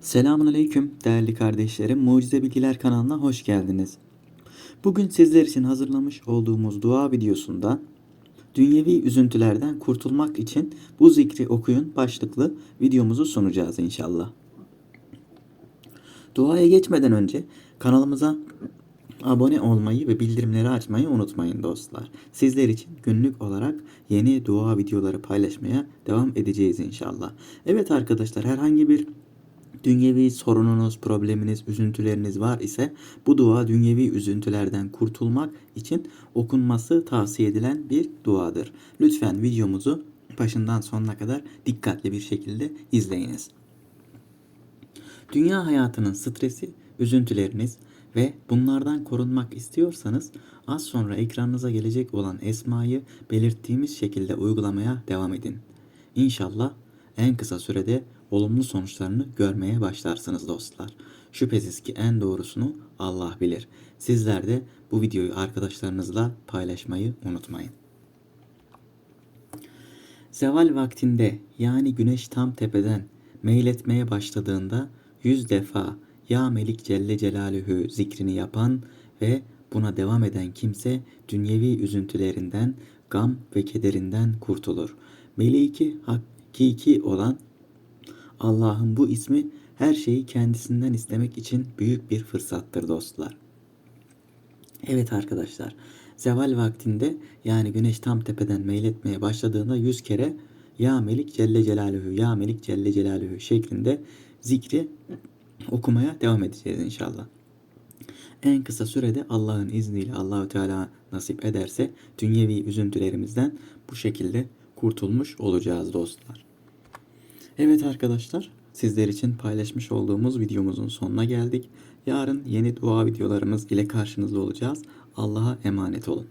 Selamünaleyküm değerli kardeşlerim. Mucize Bilgiler kanalına hoş geldiniz. Bugün sizler için hazırlamış olduğumuz dua videosunda dünyevi üzüntülerden kurtulmak için bu zikri okuyun başlıklı videomuzu sunacağız inşallah. Duaya geçmeden önce kanalımıza abone olmayı ve bildirimleri açmayı unutmayın dostlar. Sizler için günlük olarak yeni dua videoları paylaşmaya devam edeceğiz inşallah. Evet arkadaşlar herhangi bir dünyevi sorununuz, probleminiz, üzüntüleriniz var ise bu dua dünyevi üzüntülerden kurtulmak için okunması tavsiye edilen bir duadır. Lütfen videomuzu başından sonuna kadar dikkatli bir şekilde izleyiniz. Dünya hayatının stresi, üzüntüleriniz ve bunlardan korunmak istiyorsanız az sonra ekranınıza gelecek olan esmayı belirttiğimiz şekilde uygulamaya devam edin. İnşallah en kısa sürede olumlu sonuçlarını görmeye başlarsınız dostlar. Şüphesiz ki en doğrusunu Allah bilir. Sizler de bu videoyu arkadaşlarınızla paylaşmayı unutmayın. Zeval vaktinde yani güneş tam tepeden meyletmeye başladığında yüz defa Ya Melik Celle Celaluhu zikrini yapan ve buna devam eden kimse dünyevi üzüntülerinden, gam ve kederinden kurtulur. Meliki hakiki olan Allah'ın bu ismi her şeyi kendisinden istemek için büyük bir fırsattır dostlar. Evet arkadaşlar, zeval vaktinde yani güneş tam tepeden meyletmeye başladığında yüz kere Ya Melik Celle Celaluhu, Ya Melik Celle Celaluhu şeklinde zikri okumaya devam edeceğiz inşallah. En kısa sürede Allah'ın izniyle Allahü Teala nasip ederse dünyevi üzüntülerimizden bu şekilde kurtulmuş olacağız dostlar. Evet arkadaşlar, sizler için paylaşmış olduğumuz videomuzun sonuna geldik. Yarın yeni dua videolarımız ile karşınızda olacağız. Allah'a emanet olun.